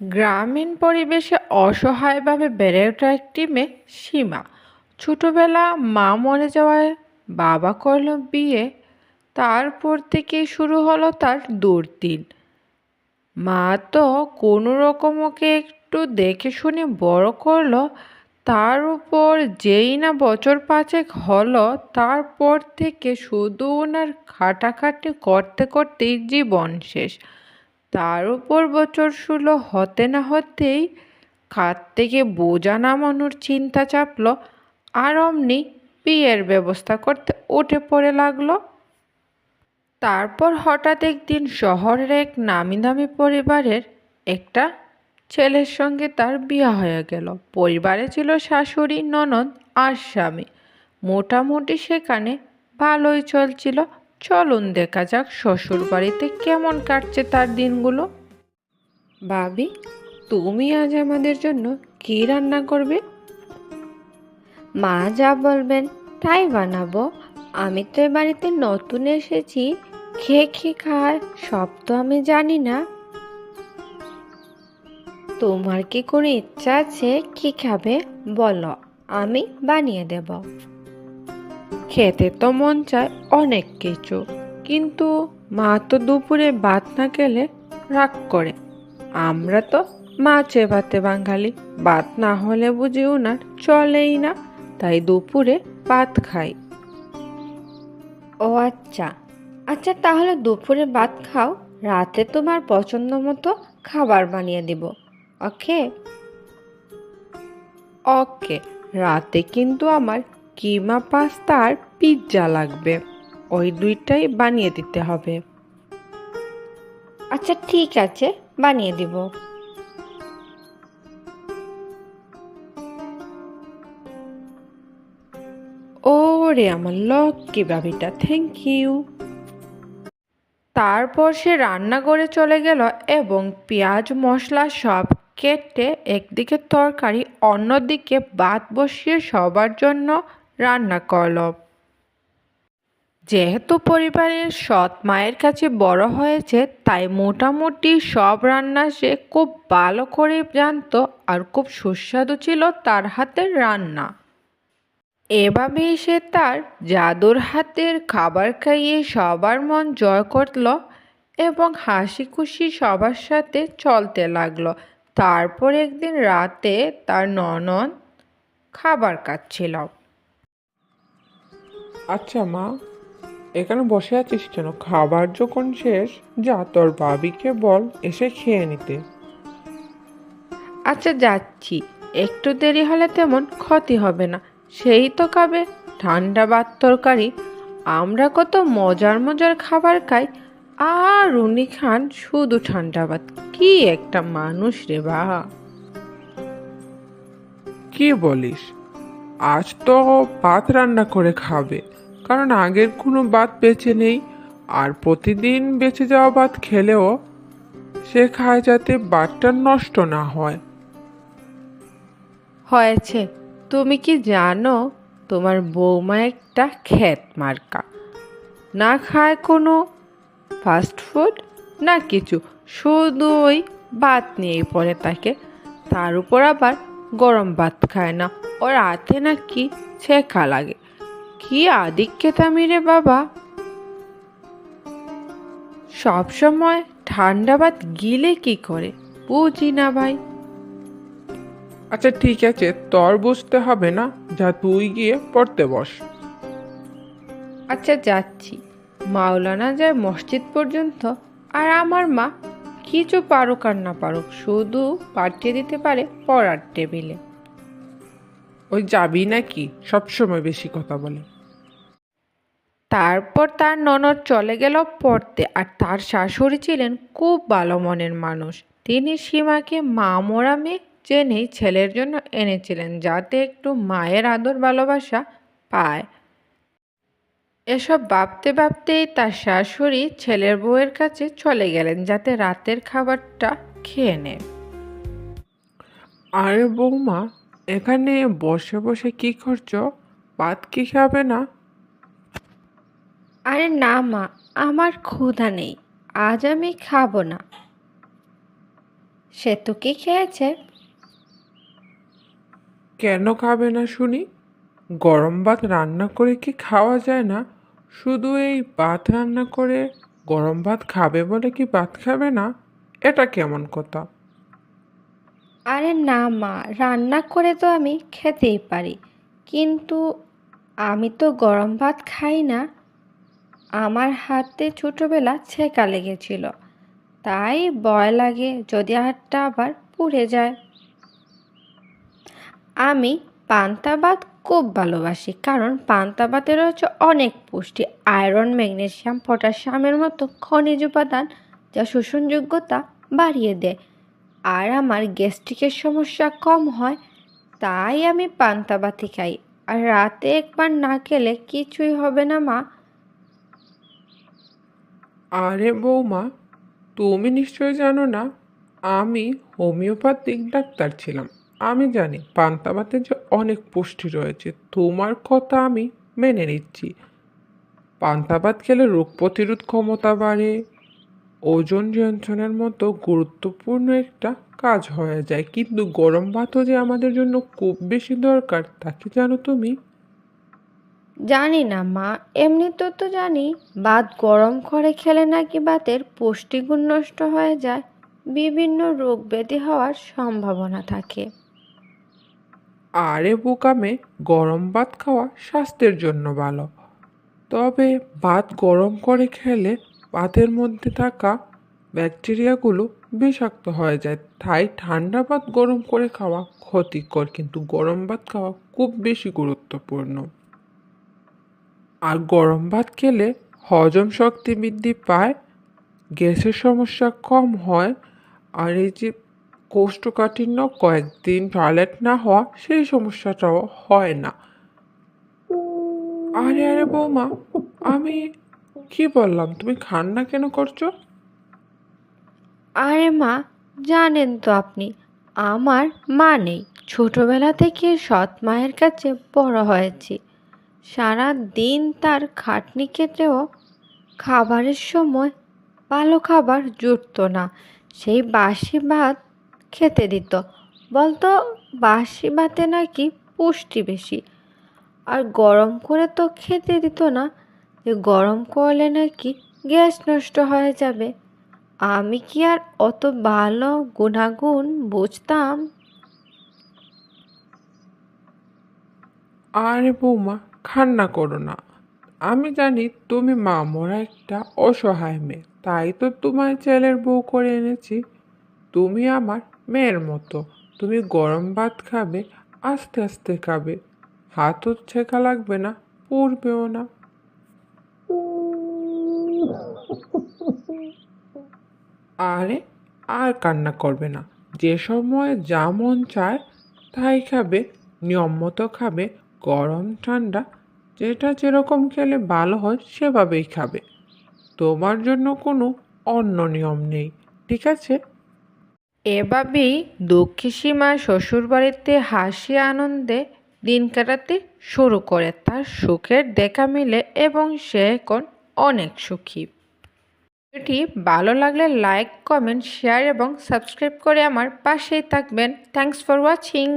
গ্রামীণ পরিবেশে অসহায়ভাবে বেড়ে ওঠা একটি মেয়ে সীমা। ছোটোবেলা মা মরে যাওয়ায় বাবা করল বিয়ে। তারপর থেকেই শুরু হলো তার দুর্দিন। মা তো কোনো রকম ওকে একটু দেখে শুনে বড় করল, তার উপর যেই না বছর পাঁচেক হলো, তারপর থেকে শুধু ওনার খাটাখাটি করতে করতেই জীবন শেষ। তার উপর বছর ষোলো হতে না হতেই খাত থেকে বোঝা নামানোর চিন্তা চাপল আর অমনি বিয়ের ব্যবস্থা করতে উঠে পড়ে লাগল। তারপর হঠাৎ একদিন শহরের এক নামি দামি পরিবারের একটা ছেলের সঙ্গে তার বিয়ে হয়ে গেল। পরিবারে ছিল শাশুড়ি, ননদ আর স্বামী। মোটামুটি সেখানে ভালোই চলছিল। চলুন দেখা যাক শ্বশুর বাড়িতে কেমন কাটছে তার দিনগুলো। ভাবি, তুমি আজ আমাদের জন্য কী রান্না করবে? মা যা বলবেন তাই বানাবো। আমি তো এ বাড়িতে নতুন এসেছি খেয়ে খেয়ে খায়, সব তো আমি জানি না। তোমার কি কোনো ইচ্ছা আছে? কি খাবে? বলো, আমি বানিয়ে দেব। খেতে তো মন চায় অনেক কিছু। কিন্তু মা তো দুপুরে ভাত না খেলে রাগ করে। আমরা তো মাছে ভাতে বাঙালি। ভাত না হলে বুঝি ওনার চলেই না। তাই দুপুরে ভাত খাই। ও আচ্ছা। আচ্ছা তাহলে দুপুরে ভাত খাও। রাতে তোমার পছন্দ মতো খাবার বানিয়ে দিব। ওকে? ওকে। রাতে কিন্তু আমার কিমা পাস্তা আর পিৎজা লাগবে। ওই দুইটাই বানিয়ে দিতে হবে। আচ্ছা ঠিক আছে বানিয়ে দিব। ওরে আমার লক্ষ্মী বাবিটা থ্যাংক ইউ তারপর সে রান্না করে চলে গেল এবং পেঁয়াজ মশলা সব কেটে একদিকে তরকারি অন্যদিকে ভাত বসিয়ে সবার জন্য রান্না করল। যেহেতু পরিবারের সৎ মায়ের কাছে বড় হয়েছে, তাই মোটামুটি সব রান্না সে খুব ভালো করে জানতো আর খুব সুস্বাদু ছিল তার হাতের রান্না। এভাবেই সে তার জাদুর হাতের খাবার খাইয়ে সবার মন জয় করল এবং হাসি খুশি সবার সাথে চলতে লাগল। তারপর একদিন রাতে তার ননন খাবার খাচ্ছিল। আচ্ছা মা এখানে বসে আছিস কেন? খাবার যখন শেষ যা তোর ভাবিকে বল এসে খেয়ে নিতে। আচ্ছা যাচ্ছি। একটু দেরি হলে তেমন ক্ষতি হবে না। সেই তো খাবে ঠান্ডা ভাত তরকারি। আমরা কত মজার মজার খাবার খাই। আর উনি খান শুধু ঠান্ডা ভাত। কি একটা মানুষ রে বা কি বলিস? আজ তো ভাত রান্না করে খাবে। কারণ আগের কোনো ভাত বেঁচে নেই, আর প্রতিদিন বেঁচে যাওয়া ভাত খেলেও সে খায় যাতে ভাতটা নষ্ট না হয়। হয়েছে। তুমি কি জানো, তোমার বৌমা একটা খ্যাত মার্কা। না খায় কোনো ফাস্ট ফুড না কিছু। শুধু ওই ভাত নিয়েই পড়ে থাকে। তার উপর আবার গরম ভাত খায় না। ওর হাতে নাকি ছেঁকা লাগে। কি আদিক্যতামি রে বাবা? সবসময় ঠান্ডা ভাত গিলে কি করে বুঝি না ভাই। আচ্ছা ঠিক আছে তোর বুঝতে হবে না যা তুই গিয়ে পড়তে বস। আচ্ছা যাচ্ছি। মাওলানা যায় মসজিদ পর্যন্ত আর আমার মা কিছু পারুক আর না পারুক শুধু পাঠিয়ে দিতে পারে পড়ার টেবিলে। ওই যাবি নাকি? সবসময় বেশি কথা বলে। তারপর তার ননদ চলে গেল পড়তে আর তার শাশুড়ি ছিলেন খুব ভালো মনের মানুষ। তিনি সীমাকে মা মোরা মেয়ে জেনেই ছেলের জন্য এনেছিলেন যাতে একটু মায়ের আদর ভালোবাসা পায়। এসব ভাবতে ভাবতেই তার শাশুড়ি ছেলের বউয়ের কাছে চলে গেলেন যাতে রাতের খাবারটা খেয়ে নেয়। আরে বৌমা এখানে বসে বসে কি করছ? ভাত কি খাবে না? আরে না মা আমার ক্ষুধা নেই আজ আমি খাব না। সে তো কি খেয়েছে? কেন খাবে না শুনি? গরম ভাত রান্না করে কি খাওয়া যায় না? শুধু এই ভাত রান্না করে গরম ভাত খাবে বলে কি ভাত খাবে না? এটা কেমন কথা? আরে না মা, রান্না করে তো আমি খেতেই পারি। কিন্তু আমি তো গরম ভাত খাই না। আমার হাতে ছোটোবেলা ছেঁকা লেগেছিল। তাই ভয় লাগে যদি হাতটা আবার পুড়ে যায়। আমি পান্তা ভাত খুব ভালোবাসি, কারণ পান্তা ভাতের হচ্ছে অনেক পুষ্টি। আয়রন ম্যাগনেসিয়াম পটাশিয়ামের মতো খনিজ উপাদান যা শোষণযোগ্যতা বাড়িয়ে দেয়। আর আমার গ্যাস্ট্রিকের সমস্যা কম হয়, তাই আমি পান্তা ভাতই খাই। আর রাতে একবার না খেলে কিছুই হবে না, মা। আরে বৌমা, তুমি নিশ্চয় জানো না, আমি হোমিওপ্যাথিক ডাক্তার ছিলাম। আমি জানি পান্তা যে অনেক পুষ্টি রয়েছে, তোমার কথা আমি মেনে নিচ্ছি। পান্তা ভাত খেলে রোগ প্রতিরোধ ক্ষমতা বাড়ে ওজন নিয়ন্ত্রণের মতো গুরুত্বপূর্ণ একটা কাজ হয়ে যায়। কিন্তু গরম ভাতও যে আমাদের জন্য খুব বেশি দরকার তা কি জানো তুমি? জানি না মা। এমনিতে তো জানি ভাত গরম করে খেলে নাকি ভাতের পুষ্টিগুণ নষ্ট হয়ে যায়। বিভিন্ন রোগ ব্যাধি হওয়ার সম্ভাবনা থাকে। আরে বোকামে গরম ভাত খাওয়া স্বাস্থ্যের জন্য ভালো। তবে ভাত গরম করে খেলে ভাতের মধ্যে থাকা ব্যাকটেরিয়াগুলো বিষাক্ত হয়ে যায়। তাই ঠান্ডা ভাত গরম করে খাওয়া ক্ষতিকর, কিন্তু গরম ভাত খাওয়া খুব বেশি গুরুত্বপূর্ণ। আর গরম ভাত খেলে হজম শক্তি বৃদ্ধি পায়, গ্যাসের সমস্যা কম হয়, আর এই যে কোষ্ঠকাঠিন্য কয়েকদিন টয়লেট না হওয়া, সেই সমস্যাটাও হয় না। আরে আরে বৌমা, আমি কি বললাম? তুমি খান্না কেন করছ? আরে মা, জানেন তো আপনি, আমার মা নেই। ছোটবেলা থেকে সৎ মায়ের কাছে বড় হয়েছি। সারা দিন তার খাটনি কেটেও খাবারের সময় ভালো খাবার জুটতো না। সেই বাসি ভাত খেতে দিত। বলতো বাসি ভাতে নাকি পুষ্টি বেশি। আর গরম করে তো খেতে দিত না। যে গরম করলে নাকি গ্যাস নষ্ট হয়ে যাবে। আমি কি আর অত ভালো গুণাগুণ বুঝতাম? আরে বৌমা খান্না করো না। আমি জানি তুমি মা মরা একটা অসহায় মেয়ে। তাই তো তোমার ছেলের বউ করে এনেছি। তুমি আমার মেয়ের মতো। তুমি গরম ভাত খাবে, আস্তে আস্তে খাবে। হাতও ছেঁকা লাগবে না, পড়বেও না। আরে, আর কান্না করবে না। যে সময় যা মন চায়, তাই খাবে। নিয়ম মতো খাবে। গরম, ঠান্ডা, যেটা যেরকম খেলে ভালো হয়, সেভাবেই খাবে। তোমার জন্য কোনো অন্য নিয়ম নেই, ঠিক আছে? এভাবেই দুঃখী সীমা শ্বশুরবাড়িতে হাসি, আনন্দে দিন কাটাতে শুরু করে। তার সুখের দেখা মিলে এবং সে এখন অনেক সুখী। ভিডিওটি ভালো লাগলে লাইক কমেন্ট শেয়ার এবং সাবস্ক্রাইব করে আমার পাশেই থাকবেন। Thanks for watching